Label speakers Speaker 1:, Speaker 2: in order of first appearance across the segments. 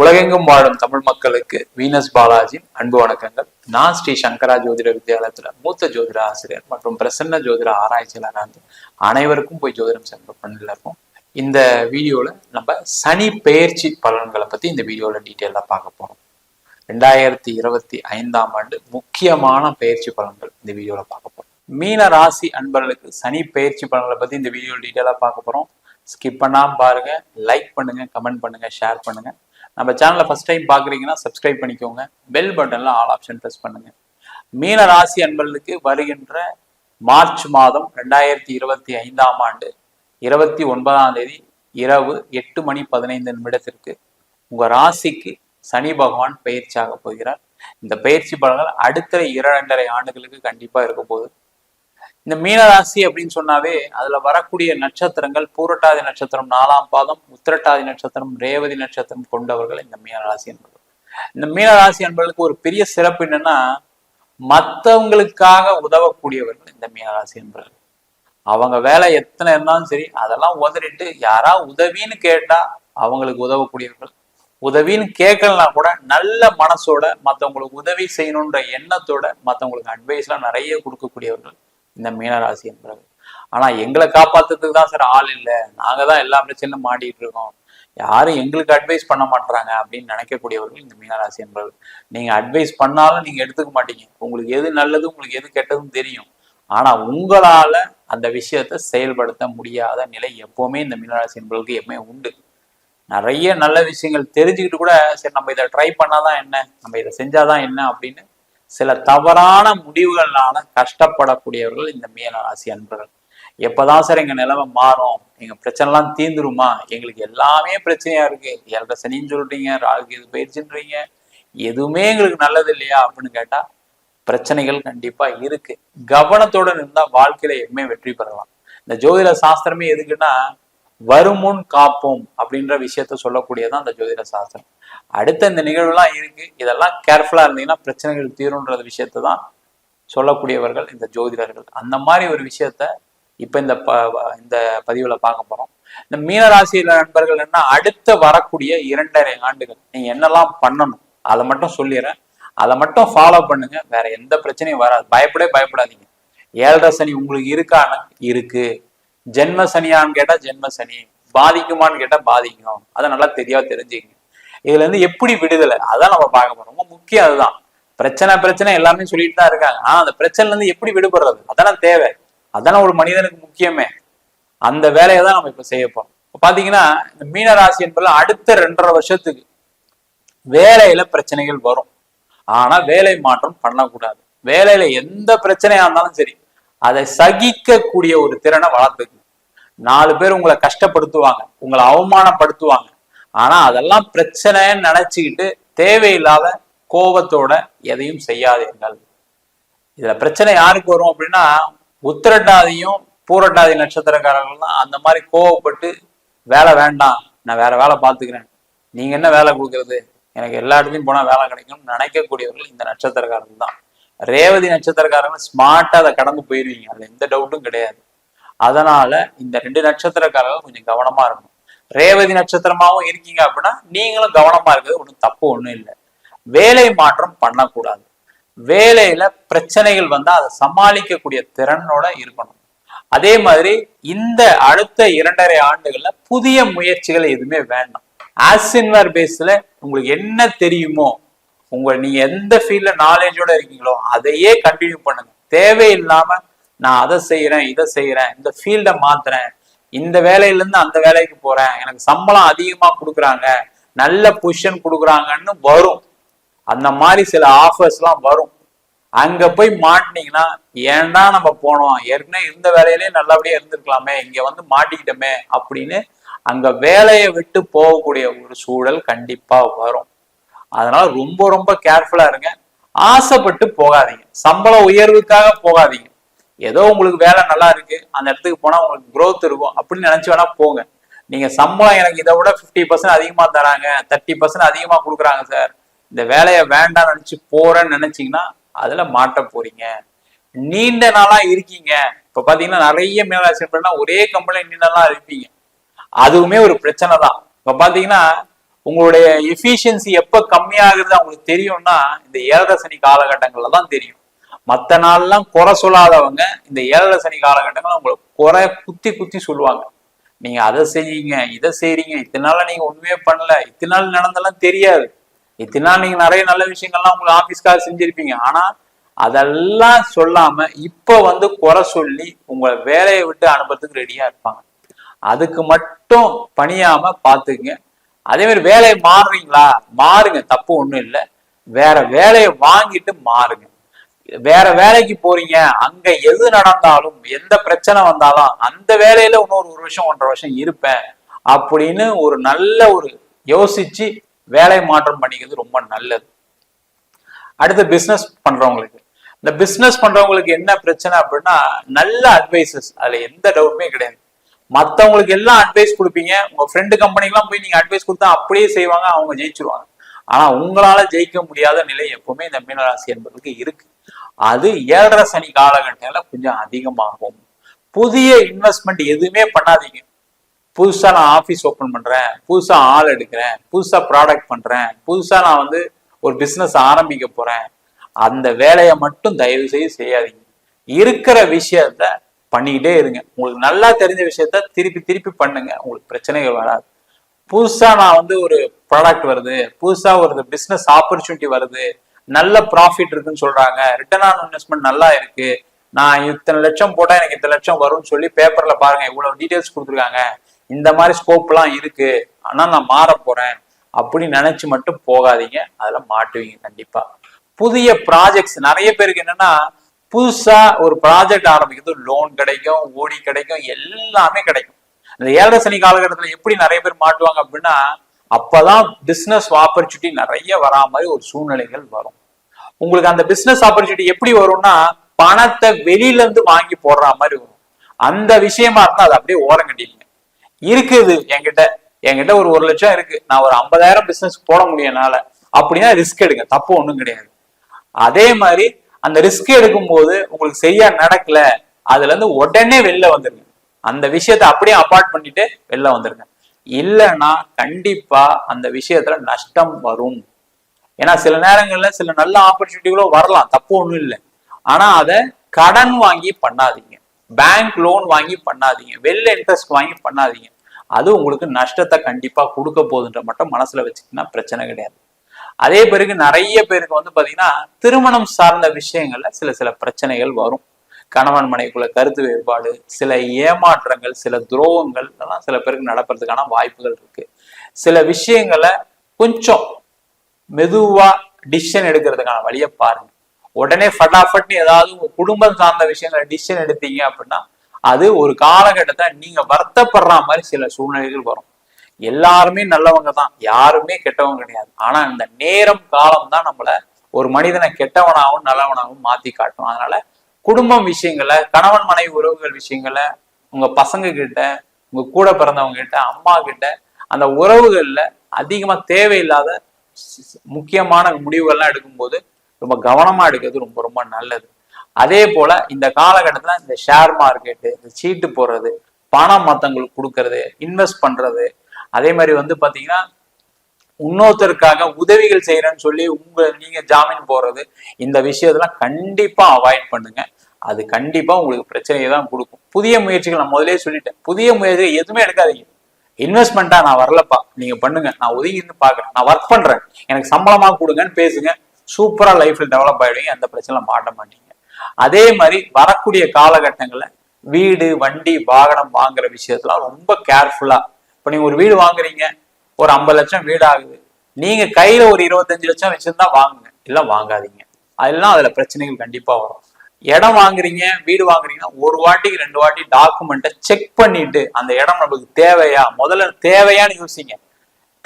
Speaker 1: உலகெங்கும் வாழும் தமிழ் மக்களுக்கு வீனஸ் பாலாஜி அன்பு வணக்கங்கள். நான் ஸ்ரீ சங்கரா ஜோதிட வித்யாலயத்துல மூத்த ஜோதிட ஆசிரியர் மற்றும் பிரசன்ன ஜோதிட ஆராய்ச்சியாளர் வந்து அனைவருக்கும் போய் ஜோதிடம் சென்ற பண்ணில இருக்கும். இந்த வீடியோல நம்ம சனி பெயர்ச்சி பலன்களை பத்தி இந்த வீடியோல டீட்டெயிலாக பார்க்க போறோம். ரெண்டாயிரத்தி இருபத்தி ஐந்தாம் ஆண்டு முக்கியமான பெயர்ச்சி பலன்கள் இந்த வீடியோல பார்க்க போறோம். மீன ராசி அன்பர்களுக்கு சனி பெயர்ச்சி பலன்களை பத்தி இந்த வீடியோ டீட்டெயிலாக பார்க்க போறோம். ஸ்கிப் பண்ணாம பாருங்க லைக் பண்ணுங்க கமெண்ட் பண்ணுங்க ஷேர் பண்ணுங்க. நம்ம சேனலை ஃபர்ஸ்ட் டைம் பார்க்குறீங்கன்னா சப்ஸ்கிரைப் பண்ணிக்கோங்க. பெல் பட்டன்ல ஆல் ஆப்ஷன் ப்ரெஸ் பண்ணுங்க. மீன ராசி அன்பர்களுக்கு வருகின்ற மார்ச் மாதம் ரெண்டாயிரத்தி இருபத்தி ஐந்தாம் ஆண்டு இருபத்தி ஒன்பதாம் தேதி இரவு எட்டு மணி பதினைந்து நிமிடத்திற்கு உங்க ராசிக்கு சனி பகவான் பயிற்சியாக போகிறார். இந்த பயிற்சி பலன்கள் அடுத்த இரண்டரை ஆண்டுகளுக்கு கண்டிப்பா இருக்க போகுது. இந்த மீனராசி அப்படின்னு சொன்னாவே அதுல வரக்கூடிய நட்சத்திரங்கள் பூரட்டாதி நட்சத்திரம் நாலாம் பாதம் உத்திரட்டாதி நட்சத்திரம் ரேவதி நட்சத்திரம் கொண்டவர்கள் இந்த மீனராசி என்பது. இந்த மீனராசி என்பவர்களுக்கு ஒரு பெரிய சிறப்பு என்னன்னா மற்றவங்களுக்காக உதவக்கூடியவர்கள் இந்த மீனராசி என்பவர்கள் அவங்க வேலை எத்தனை இருந்தாலும் சரி அதெல்லாம் உதறிட்டு யாரா உதவின்னு கேட்டா அவங்களுக்கு உதவக்கூடியவர்கள். உதவின்னு கேட்கலனா கூட நல்ல மனசோட மற்றவங்களுக்கு உதவி செய்யணுன்ற எண்ணத்தோட மற்றவங்களுக்கு அட்வைஸ்லாம் நிறைய கொடுக்கக்கூடியவர்கள். இந்த மீனராசி என்பவர்கள். ஆனா எங்களை காப்பாத்துறதுக்கு தான் சார் ஆள் இல்லை. நாங்க தான் எல்லா பிரச்சனையும் மாட்டிகிட்டு இருக்கோம். யாரும் எங்களுக்கு அட்வைஸ் பண்ண மாட்டாங்க அப்படின்னு நினைக்கக்கூடியவர்கள் இந்த மீனராசி என்பவர்கள். நீங்க அட்வைஸ் பண்ணாலும் நீங்க எடுத்துக்க மாட்டீங்க. உங்களுக்கு எது நல்லது உங்களுக்கு எது கெட்டதும் தெரியும். ஆனா உங்களால அந்த விஷயத்த செயல்படுத்த முடியாத நிலை எப்பவுமே இந்த மீனராசி என்பவர்களுக்கு எப்பவுமே உண்டு. நிறைய நல்ல விஷயங்கள் தெரிஞ்சுக்கிட்டு கூட சரி நம்ம இதை ட்ரை பண்ணாதான் என்ன? நம்ம இதை செஞ்சாதான் என்ன அப்படின்னு சில தவறான முடிவுகள்னால கஷ்டப்படக்கூடியவர்கள் இந்த மீனராசி அன்பர்கள். எப்பதான் சார் எங்க நிலைமை மாறும்? எங்க பிரச்சனைலாம் தீந்துருமா எங்களுக்கு எல்லாமே பிரச்சனையா இருக்கு. ஏழரை சனின்னு சொல்றீங்க ராகு இது பயிற்சின்றீங்க. எதுவுமே எங்களுக்கு நல்லது இல்லையா அப்படின்னு கேட்டா பிரச்சனைகள் கண்டிப்பா இருக்கு. கவனத்தோட இருந்தா வாழ்க்கையில எப்பவுமே வெற்றி பெறலாம். இந்த ஜோதிட சாஸ்திரமே எதுக்குன்னா வருமுன் காப்போம் அப்படின்ற விஷயத்த சொல்லக்கூடியதான் அந்த ஜோதிட சாஸ்திரம். அடுத்த இந்த நிகழ்வுலாம் இருக்கு. இதெல்லாம் கேர்ஃபுல்லா இருந்தீங்கன்னா பிரச்சனைகள் தீரும்ன்ற விஷயத்த தான் சொல்லக்கூடியவர்கள் இந்த ஜோதிடர்கள். அந்த மாதிரி ஒரு விஷயத்த இப்ப இந்த ப இந்த பதிவுல பார்க்க போறோம். இந்த மீனராசியில நண்பர்கள் என்ன அடுத்த வரக்கூடிய இரண்டரை ஆண்டுகள் நீங்க என்னெல்லாம் பண்ணணும் அதை மட்டும் சொல்லிடுறேன் அதை மட்டும் ஃபாலோ பண்ணுங்க. வேற எந்த பிரச்சனையும் வராது. பயப்படவே பயப்படாதீங்க. ஏழரை சனி உங்களுக்கு இருக்கான்னு இருக்கு. ஜென்ம சனியான்னு கேட்டா ஜென்ம சனி. பாதிக்குமான்னு கேட்டா பாதிக்கும். அதை நல்லா தெரியாம தெரிஞ்சுக்கங்க. இதுல இருந்து எப்படி விடுதலை? அதான் நம்ம பார்க்க போறோம். ரொம்ப முக்கியம் அதுதான். பிரச்சனை பிரச்சனை எல்லாமே சொல்லிட்டு தான் இருக்காங்க. ஆனா அந்த பிரச்சனைல இருந்து எப்படி விடுபடுறது? அதெல்லாம் தேவை. அதான ஒரு மனிதனுக்கு முக்கியமே. அந்த வேலையை தான் நம்ம இப்ப செய்ய போறோம். இப்ப பாத்தீங்கன்னா இந்த மீனராசி என்பது அடுத்த ரெண்டரை வருஷத்துக்கு வேலையில பிரச்சனைகள் வரும். ஆனா வேலை மாற்றம் பண்ணக்கூடாது. வேலையில எந்த பிரச்சனையா இருந்தாலும் சரி அதை சகிக்கக்கூடிய ஒரு திறனை வளர்த்துக்கு. நாலு பேர் உங்களை கஷ்டப்படுத்துவாங்க. உங்களை அவமானப்படுத்துவாங்க. ஆனா அதெல்லாம் பிரச்சனைன்னு நினைச்சுக்கிட்டு தேவையில்லாத கோபத்தோட எதையும் செய்யாதீர்கள் இதுல பிரச்சனை யாருக்கு வரும் அப்படின்னா உத்திரட்டாதியும் பூரட்டாதி நட்சத்திரக்காரர்கள் தான் அந்த மாதிரி கோவப்பட்டு வேலை வேண்டாம் நான் வேற வேலை பார்த்துக்கிறேன். நீங்க என்ன வேலை கொடுக்கறது? எனக்கு எல்லா இடத்துலையும் போனா வேலை கிடைக்கும்னு நினைக்கக்கூடியவர்கள் இந்த நட்சத்திரக்காரர்கள் தான். ரேவதி நட்சத்திரக்காரங்க ஸ்மார்ட்டா அதை கடந்து போயிருவீங்க. அதுல எந்த டவுட்டும் கிடையாது. அதனால இந்த ரெண்டு நட்சத்திரக்காரர்கள் கொஞ்சம் கவனமா இருக்கணும். ரேவதி நட்சத்திரமாவும் இருக்கீங்க அப்படின்னா நீங்களும் கவனமா இருக்கிறது ஒன்றும் தப்பு ஒன்றும் இல்லை. வேலை மாற்றம் பண்ணக்கூடாது. வேலையில பிரச்சனைகள் வந்தா அதை சமாளிக்கக்கூடிய திறனோட இருக்கணும். அதே மாதிரி இந்த அடுத்த இரண்டரை ஆண்டுகள்ல புதிய முயற்சிகள் எதுவுமே வேண்டாம். ஆசின்வர் பேஸ்ல உங்களுக்கு என்ன தெரியுமோ உங்க நீங்க எந்த ஃபீல்ட்ல நாலேஜோட இருக்கீங்களோ அதையே கண்டினியூ பண்ணுங்க. தேவையில்லாம நான் அதை செய்யறேன் இதை செய்யறேன் இந்த ஃபீல்டை மாத்துறேன் இந்த வேலையில இருந்து அந்த வேலைக்கு போறேன். எனக்கு சம்பளம் அதிகமா கொடுக்குறாங்க. நல்ல பொசிஷன் கொடுக்குறாங்கன்னு வரும். அந்த மாதிரி சில ஆஃபர்ஸ் எல்லாம் வரும். அங்க போய் மாட்டினீங்கன்னா ஏன்டா நம்ம போனோம்? ஏற்கனவே இருந்த வேலையிலேயே நல்லபடியா இருந்திருக்கலாமே. இங்க வந்து மாட்டிக்கிட்டோமே அப்படின்னு அங்க வேலையை விட்டு போகக்கூடிய ஒரு சூழல் கண்டிப்பா வரும். அதனால ரொம்ப ரொம்ப கேர்ஃபுல்லா இருங்க. ஆசைப்பட்டு போகாதீங்க. சம்பள உயர்வுக்காக போகாதீங்க. ஏதோ உங்களுக்கு வேலை நல்லா இருக்கு அந்த இடத்துக்கு போனா உங்களுக்கு க்ரோத் இருக்கும் அப்படின்னு நினைச்சு வேணா போங்க. நீங்க சம்பளம் எனக்கு இதை விட ஃபிஃப்டி பர்சன்ட் அதிகமா தராங்க தேர்ட்டி பர்சன்ட் அதிகமா கொடுக்குறாங்க சார் இந்த வேலையை வேண்டாம் நினைச்சு போறேன்னு நினைச்சீங்கன்னா அதுல மாட்ட போறீங்க. நீண்ட நாளா இருக்கீங்க. இப்ப பாத்தீங்கன்னா நிறைய மேலாசிரியர் ஒரே கம்பெனில நீண்ட நாளா இருப்பீங்க. அதுவுமே ஒரு பிரச்சனை தான். இப்ப பாத்தீங்கன்னா உங்களுடைய எஃபிஷியன்சி எப்ப கம்மியாகிறது அவங்களுக்கு தெரியும்னா இந்த ஏழரை சனி காலகட்டங்கள்ல தான் தெரியும். மத்த நாள்லாம் குறை சொல்லாதவங்க இந்த ஏழரை சனி காலகட்டங்கள்ல உங்களை குறை குத்தி குத்தி சொல்லுவாங்க. நீங்க அதை செய்யுங்க இதை செய்றீங்க இத்தனை நாள நீங்க ஒண்ணுமே பண்ணல இத்தனை நாள் நடந்தெல்லாம் தெரியாது. இத்தனை நாள் நீங்க நிறைய நல்ல விஷயங்கள்லாம் உங்களுக்கு ஆபீஸ்க்காக செஞ்சிருப்பீங்க. ஆனா அதெல்லாம் சொல்லாம இப்ப வந்து குறை சொல்லி உங்களை வேலையை விட்டு அனுப்புறதுக்கு ரெடியா இருப்பாங்க. அதுக்கு மட்டும் பணியாம பாத்துக்குங்க அதே மாதிரி வேலையை மாறுறீங்களா? மாறுங்க தப்பு ஒண்ணும் இல்லை. வேற வேலையை வாங்கிட்டு மாறுங்க. வேற வேலைக்கு போறீங்க அங்க எது நடந்தாலும் எந்த பிரச்சனை வந்தாலும் அந்த வேலையில இன்னொரு ஒரு வருஷம் ஒன்றரை வருஷம் இருப்பேன் அப்படின்னு ஒரு நல்ல ஒரு யோசிச்சு வேலை மாற்றம் பண்ணிக்கிறது ரொம்ப நல்லது. அடுத்து பிசினஸ் பண்றவங்களுக்கு. இந்த பிசினஸ் பண்றவங்களுக்கு என்ன பிரச்சனை அப்படின்னா நல்ல அட்வைசஸ் அதுல எந்த டவுட்டுமே கிடையாது. மத்தவங்களுக்கு எல்லாம் அட்வைஸ் கொடுப்பீங்க உங்க ஃப்ரெண்டு கம்பெனிக்கெல்லாம் போய் நீங்க அட்வைஸ் கொடுத்தா அப்படியே செய்வாங்க அவங்க ஜெயிச்சிருவாங்க. ஆனா உங்களால ஜெயிக்க முடியாத நிலை எப்பவுமே இந்த மீனராசி என்பதற்கு இருக்கு. அது ஏழரை சனி காலகட்டத்தில் கொஞ்சம் அதிகமாகும். புதிய இன்வெஸ்ட்மெண்ட் எதுவுமே பண்ணாதீங்க. புதுசா நான் ஆஃபீஸ் ஓப்பன் பண்றேன் புதுசா ஆள் எடுக்கிறேன் புதுசா ப்ராடக்ட் பண்றேன் புதுசா நான் வந்து ஒரு பிசினஸ் ஆரம்பிக்க போறேன். அந்த வேலையை மட்டும் தயவு செய்து செய்யாதீங்க. இருக்கிற விஷயத்த பண்ணிக்கிட்டே இருங்க. உங்களுக்கு நல்லா தெரிஞ்ச விஷயத்த திருப்பி திருப்பி பண்ணுங்க. உங்களுக்கு பிரச்சனைகள் வராது. புதுசா நான் வந்து ஒரு ப்ராடக்ட் வருது புதுசா ஒரு பிசினஸ் ஆப்பர்ச்சுனிட்டி வருது நல்ல ப்ராஃபிட் இருக்குன்னு சொல்றாங்க. ரிட்டர்ன் ஆன் இன்வெஸ்ட்மெண்ட் நல்லா இருக்கு. நான் இத்தனை லட்சம் போட்டா எனக்கு இத்தனை லட்சம் வரும்னு சொல்லி பேப்பர்ல பாருங்க இவ்வளவு டீடைல்ஸ் கொடுத்துருக்காங்க. இந்த மாதிரி ஸ்கோப்லாம் இருக்கு. ஆனா நான் மாற போறேன். அப்படி நினைச்சு மட்டும் போகாதீங்க. அதுல மாட்டுவீங்க கண்டிப்பா. புதிய ப்ராஜெக்ட்ஸ் நிறைய பேருக்கு என்னன்னா புதுசா ஒரு ப்ராஜெக்ட் ஆரம்பிக்கிறது லோன் கிடைக்கும் ஓடி கிடைக்கும் எல்லாமே கிடைக்கும். இந்த ஏழரை சனி காலகட்டத்துல எப்படி நிறைய பேர் மாட்டுவாங்க அப்படின்னா அப்பதான் பிசினஸ் ஆப்பர்ச்சுனிட்டி நிறைய வரா மாதிரி ஒரு சூழ்நிலைகள் வரும். உங்களுக்கு அந்த பிசினஸ் ஆப்பர்ச்சுனிட்டி எப்படி வரும்னா பணத்தை வெளியில இருந்து வாங்கி போடுற மாதிரி வரும். அந்த விஷயமா இருந்தா அது அப்படியே ஓரம் கட்டிடுங்க இருக்குது என்கிட்ட. என்கிட்ட ஒரு ஒரு லட்சம் இருக்கு. நான் ஒரு ஐம்பதாயிரம் பிசினஸ் போட முடியனால அப்படின்னா ரிஸ்க் எடுங்க. தப்பு ஒண்ணும் கிடையாது. அதே மாதிரி அந்த ரிஸ்க் எடுக்கும்போது உங்களுக்கு சரியா நடக்கல அதுல இருந்து உடனே வெளில வந்துருங்க. அந்த விஷயத்த அப்படியே அப்பார்ட் பண்ணிட்டு வெளில வந்துருங்க. இல்லைன்னா கண்டிப்பா அந்த விஷயத்துல நஷ்டம் வரும். ஏன்னா சில நேரங்கள்ல சில நல்ல ஆப்பர்ச்சுனிட்டிகளும் வரலாம் தப்பு ஒண்ணும் இல்லை. ஆனா அதை கடன் வாங்கி பண்ணாதீங்க. பேங்க் லோன் வாங்கி பண்ணாதீங்க. வெள்ள இன்ட்ரெஸ்ட் வாங்கி பண்ணாதீங்க. அது உங்களுக்கு நஷ்டத்தை கண்டிப்பா கொடுக்க போகுதுன்ற மட்டும் மனசுல வச்சுக்கினா பிரச்சனை கிடையாது. அதே பிறகு நிறைய பேருக்கு வந்து பாத்தீங்கன்னா திருமணம் சார்ந்த விஷயங்கள்ல சில சில பிரச்சனைகள் வரும். கணவன் மனைவிக்குள்ள கருத்து வேறுபாடு சில ஏமாற்றங்கள் சில துரோகங்கள் எல்லாம் சில பேருக்கு நடப்பதற்கான வாய்ப்புகள் இருக்கு. சில விஷயங்களை கொஞ்சம் மெதுவா டிசிஷன் எடுக்கிறதுக்கான வழியை பாருங்க. உடனே ஃபட்டாஃபட்னு ஏதாவது உங்க குடும்பம் சார்ந்த விஷயங்களை டிசிஷன் எடுத்தீங்க அப்படின்னா அது ஒரு காலகட்டத்தை நீங்க வருத்தப்படுற மாதிரி சில சூழ்நிலைகள் வரும். எல்லாருமே நல்லவங்க தான் யாருமே கெட்டவங்க கிடையாது. ஆனா இந்த நேரம் காலம் தான் நம்மள ஒரு மனிதனை கெட்டவனாகவும் நல்லவனாகவும் மாத்தி காட்டும். அதனால குடும்பம் விஷயங்களை கணவன் மனைவி உறவுகள் விஷயங்களை உங்க பசங்க கிட்ட உங்க கூட பிறந்தவங்க கிட்ட அம்மா கிட்ட அந்த உறவுகள்ல அதிகமா தேவையில்லாத முக்கியமான முடிவுகள்லாம் எடுக்கும்போது ரொம்ப கவனமா எடுக்கிறது ரொம்ப ரொம்ப நல்லது. அதே போல இந்த காலகட்டத்துல இந்த ஷேர் மார்க்கெட்டு இந்த சீட்டு போடுறது பணம் மத்தவங்களுக்கு கொடுக்கறது இன்வெஸ்ட் பண்றது அதே மாதிரி வந்து பாத்தீங்கன்னா இன்னொருத்தருக்காக உதவிகள் செய்யறேன்னு சொல்லி உங்க நீங்க ஜாமீன் போடுறது இந்த விஷயத்தெல்லாம் கண்டிப்பா அவாய்ட் பண்ணுங்க. அது கண்டிப்பா உங்களுக்கு பிரச்சனையை தான் கொடுக்கும். புதிய முயற்சிகள் நான் முதலே சொல்லிட்டேன். புதிய முயற்சிகள் எதுவுமே எடுக்காதீங்க. இன்வெஸ்ட்மெண்ட்டா நான் வரலப்பா. நீங்க பண்ணுங்க. நான் ஒதுங்கி இருந்து பாக்குறேன் நான் ஒர்க் பண்றேன். எனக்கு சம்பளமா கொடுங்கன்னு பேசுங்க. சூப்பரா லைஃப்ல டெவலப் ஆயிடுவீங்க. அந்த பிரச்சனை மாட்ட மாட்டீங்க. அதே மாதிரி வரக்கூடிய காலகட்டங்கள்ல வீடு வண்டி வாகனம் வாங்குற விஷயத்தெல்லாம் ரொம்ப கேர்ஃபுல்லா இப்ப நீங்க ஒரு வீடு வாங்குறீங்க. ஒரு ஐம்பது லட்சம் வீடு ஆகுது நீங்க கையில ஒரு இருபத்தஞ்சு லட்சம் வச்சிருந்தா வாங்குங்க. இல்ல வாங்காதீங்க. அதெல்லாம் அதுல பிரச்சனைகள் கண்டிப்பா வரும். இடம் வாங்குறீங்க வீடு வாங்குறீங்கன்னா ஒரு வாட்டிக்கு ரெண்டு வாட்டி டாக்குமெண்ட்டை செக் பண்ணிட்டு அந்த இடம் நம்மளுக்கு தேவையா? முதல்ல தேவையான்னு யோசிங்க.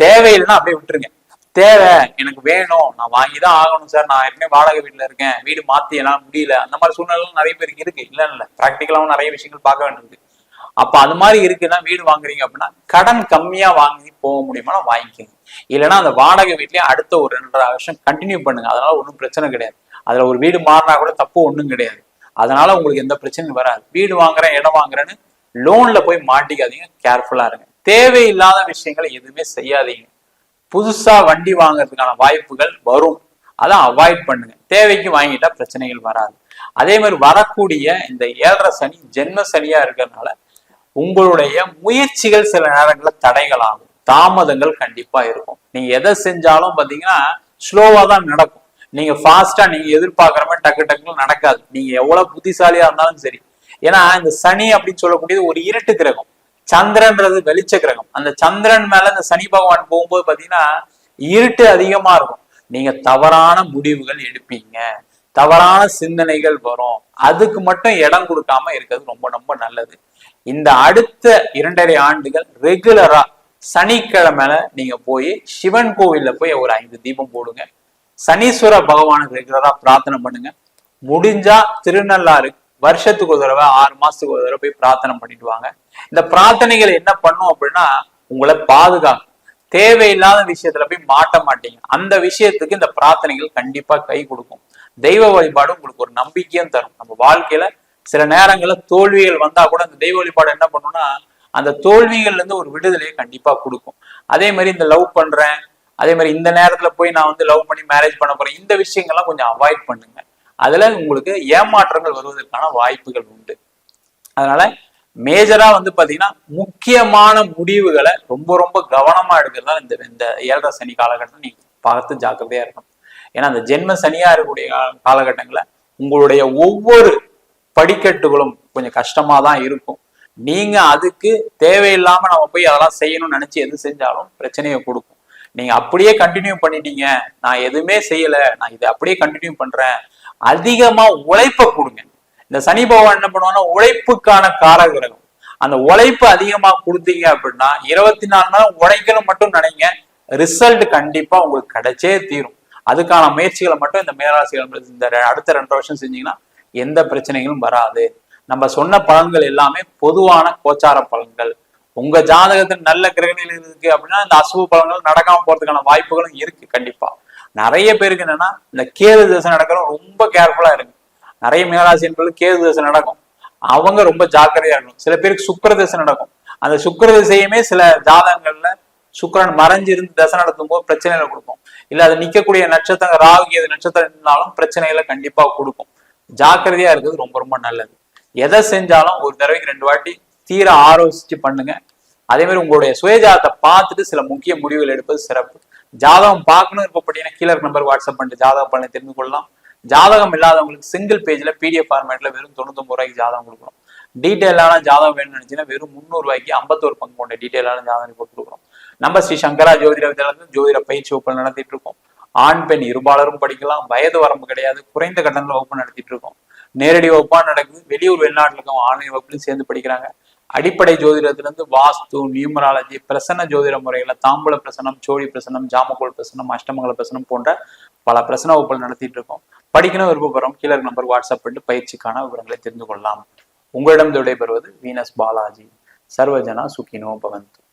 Speaker 1: தேவையில்லைன்னா அப்படியே விட்டுருங்க. தேவை எனக்கு வேணும். நான் வாங்கி தான் ஆகணும் சார். நான் ஏற்கனவே வாடகை வீட்டில் இருக்கேன். வீடு மாத்தி எல்லாம் முடியல. அந்த மாதிரி சூழ்நிலை நிறைய பேருக்கு இருக்கு. இல்ல இல்ல. ப்ராக்டிக்கலாகவும் நிறைய விஷயங்கள் பார்க்க வேண்டியிருக்கு. அப்ப அது மாதிரி இருக்குன்னா வீடு வாங்குறீங்க அப்படின்னா கடன் கம்மியா வாங்கி போக முடியுமா? வாங்கிக்கோங்க இல்லைன்னா அந்த வாடகை வீட்லயே அடுத்த ஒரு ரெண்டரை வருஷம் கண்டினியூ பண்ணுங்க. அதனால ஒன்றும் பிரச்சனை கிடையாது. அதுல ஒரு வீடு மாறினா கூட தப்பு ஒன்றும் கிடையாது. அதனால உங்களுக்கு எந்த பிரச்சனையும் வராது. வீடு வாங்குறேன் இடம் வாங்குறேன்னு லோன்ல போய் மாட்டிக்காதீங்க. கேர்ஃபுல்லா இருங்க. தேவையில்லாத விஷயங்களை எதுவுமே செய்யாதீங்க. புதுசா வண்டி வாங்குறதுக்கான வாய்ப்புகள் வரும். அதான் அவாய்ட் பண்ணுங்க. தேவைக்கு வாங்கிட்டா பிரச்சனைகள் வராது. அதே மாதிரி வரக்கூடிய இந்த ஏழரை சனி ஜென்ம சனியா இருக்கிறதுனால உங்களுடைய முயற்சிகள் சில நேரங்களில் தடைகளாகும். தாமதங்கள் கண்டிப்பா இருக்கும். நீங்க எதை செஞ்சாலும் பாத்தீங்கன்னா ஸ்லோவா தான் நடக்கும். நீங்க ஃபாஸ்டா நீங்க எதிர்பார்க்குற மாதிரி டக்கு டக்குன்னு நடக்காது. நீங்க எவ்வளவு புத்திசாலியா இருந்தாலும் சரி. ஏன்னா இந்த சனி அப்படின்னு சொல்லக்கூடியது ஒரு இருட்டு கிரகம். சந்திரன்றது வெளிச்ச கிரகம். அந்த சந்திரன் மேல இந்த சனி பகவான் போகும்போது பாத்தீங்கன்னா இருட்டு அதிகமா இருக்கும். நீங்க தவறான முடிவுகள் எடுப்பீங்க. தவறான சிந்தனைகள் வரும். அதுக்கு மட்டும் இடம் கொடுக்காம இருக்கிறது ரொம்ப ரொம்ப நல்லது. இந்த அடுத்த இரண்டரை ஆண்டுகள் ரெகுலரா சனிக்கிழமையில நீங்க போய் சிவன் கோவில்ல போய் ஒரு ஐந்து தீபம் போடுங்க. சனீஸ்வர பகவானுக்கு ரெகுலரா பிரார்த்தனை பண்ணுங்க. முடிஞ்சா திருநள்ளாறு வருஷத்துக்கு ஒரு தடவை ஆறு மாசத்துக்கு ஒரு தடவை போய் பிரார்த்தனை பண்ணிட்டு வாங்க. இந்த பிரார்த்தனைகள் என்ன பண்ணும் அப்படின்னா உங்களை பாதுகாக்கும். தேவையில்லாத விஷயத்துல போய் மாட்ட மாட்டீங்க. அந்த விஷயத்துக்கு இந்த பிரார்த்தனைகள் கண்டிப்பா கை கொடுக்கும். தெய்வ வழிபாடு உங்களுக்கு ஒரு நம்பிக்கையும் தரும். நம்ம வாழ்க்கையில சில நேரங்களில் தோல்விகள் வந்தா கூட அந்த தெய்வ வழிபாடு என்ன பண்ணும்னா அந்த தோல்விகள்ல இருந்து ஒரு விடுதலையை கண்டிப்பா கொடுக்கும். அதே மாதிரி இந்த லவ் பண்றேன் அதே மாதிரி இந்த நேரத்துல போய் நான் வந்து லவ் பண்ணி மேரேஜ் பண்ண போறேன் இந்த விஷயங்கள்லாம் கொஞ்சம் அவாய்ட் பண்ணுங்க. அதுல உங்களுக்கு ஏமாற்றங்கள் வருவதற்கான வாய்ப்புகள் உண்டு. அதனால மேஜரா வந்து பாத்தீங்கன்னா முக்கியமான முடிவுகளை ரொம்ப ரொம்ப கவனமா எடுக்கிறதா இந்த இந்த ஏழரை சனி காலகட்டம் நீங்க பார்த்து ஜாக்கிரதையா இருக்கணும். ஏன்னா அந்த ஜென்ம சனியா இருக்கக்கூடிய காலகட்டங்களை உங்களுடைய ஒவ்வொரு படிக்கட்டுகளும் கொஞ்சம் கஷ்டமா தான் இருக்கும். நீங்க அதுக்கு தேவையில்லாம நம்ம போய் அதெல்லாம் செய்யணும்னு நினைச்சு எது செஞ்சாலும் பிரச்சனையை கொடுக்கும். நீங்க அப்படியே கண்டினியூ பண்ணிட்டீங்க. நான் எதுவுமே செய்யல. நான் இதை அப்படியே கண்டினியூ பண்றேன். அதிகமா உழைப்ப கொடுங்க. இந்த சனி பகவான் என்ன பண்ணுவாங்கன்னா உழைப்புக்கான காரகிரகம். அந்த உழைப்பு அதிகமா கொடுத்தீங்க அப்படின்னா இருபத்தி நாலு நாள் உழைக்கணும் மட்டும் நினைங்க. ரிசல்ட் கண்டிப்பா உங்களுக்கு கிடைச்சே தீரும். அதுக்கான முயற்சிகளை மட்டும் இந்த மேராசிகள் இந்த அடுத்த ரெண்டு வருஷம் செஞ்சீங்கன்னா எந்த பிரச்சனைகளும் வராது. நம்ம சொன்ன பலன்கள் எல்லாமே பொதுவான கோச்சார பலன்கள். உங்க ஜாதகத்தில் நல்ல கிரகணிகள் இருக்கு அப்படின்னா இந்த அசுப பலன்கள் நடக்காம போறதுக்கான வாய்ப்புகளும் இருக்கு கண்டிப்பா. நிறைய பேருக்கு என்னன்னா இந்த கேது தசை நடக்கிறோம் ரொம்ப கேர்ஃபுல்லா இருக்கு நிறைய மீனராசி என்பது கேது தசை நடக்கும். அவங்க ரொம்ப ஜாக்கிரதையா இருக்கணும். சில பேருக்கு சுக்கர தசை நடக்கும். அந்த சுக்கர திசையுமே சில ஜாதகங்கள்ல சுக்கிரன் மறைஞ்சிருந்து தசை நடத்தும் போது பிரச்சனைகளை கொடுக்கும். இல்ல அது நிக்கக்கூடிய நட்சத்திரம் ராகு கேது நட்சத்திரம் இருந்தாலும் பிரச்சனைகளை கண்டிப்பா கொடுக்கும். ஜாக்கிரதையா இருக்கிறது ரொம்ப ரொம்ப நல்லது. எதை செஞ்சாலும் ஒரு தடவைக்கு ரெண்டு வாட்டி தீர ஆலோசிச்சு பண்ணுங்க. அதே மாதிரி உங்களுடைய சுயஜாதத்தை பார்த்துட்டு சில முக்கிய முடிவுகள் எடுப்பது சிறப்பு. ஜாதகம் பார்க்கணும் இருப்பப்பட்டீங்கன்னா கீழே நம்பர் வாட்ஸ்அப் பண்ணிட்டு ஜாதகம் பண்ணி தெரிந்து கொள்ளலாம். ஜாதகம் இல்லாதவங்களுக்கு சிங்கிள் பேஜ்ல பிடிஎஃப் ஃபார்மேட்ல வெறும் தொண்ணூத்தொம்பது ரூபாய்க்கு ஜாதகம் கொடுக்குறோம் டீட்டெயிலான ஜாதகம் வேணும்னு நினைச்சீங்கன்னா வெறும் முந்நூறு ரூபாய்க்கு ஐம்பத்தோரு பங்கு கொண்ட டீட்டெயிலான ஜாதகம் போட்டு கொடுக்குறோம் நம்ம ஸ்ரீ சங்கரா ஜோதிட வித்யாலயம் ஜோதிட பயிற்சி வகுப்பு நடத்திட்டு இருக்கோம். ஆண் பெண் இருபாலரும் படிக்கலாம். வயது வரம்பு கிடையாது. குறைந்த கட்டணத்தில் வகுப்பு நடத்திட்டு இருக்கோம். நேரடி வகுப்பா நடக்குது. வெளியூர் வெளிநாட்டுல இருக்கவங்க ஆன்லைன் வகுப்புலையும் சேர்ந்து படிக்கிறாங்க. அடிப்படை ஜோதிடத்திலிருந்து வாஸ்து நியூமராலஜி பிரசன்ன ஜோதிட முறைகளை தாம்பூல பிரசனம் சோழி பிரசனம் ஜாமக்கோல் பிரசனம் அஷ்டமங்கல பிரசனம் போன்ற பல பிரசன வகுப்புகள் நடத்திட்டு இருக்கோம். படிக்கணும் விருப்பப்படுறோம். கீழே நம்பர் வாட்ஸ்அப் பண்ணிட்டு பயிற்சிக்கான விவரங்களை தெரிந்து கொள்ளலாம். உங்களிடம் விடைபெறுவது வீனஸ் பாலாஜி. சர்வஜனா சுகினோ பவந்து.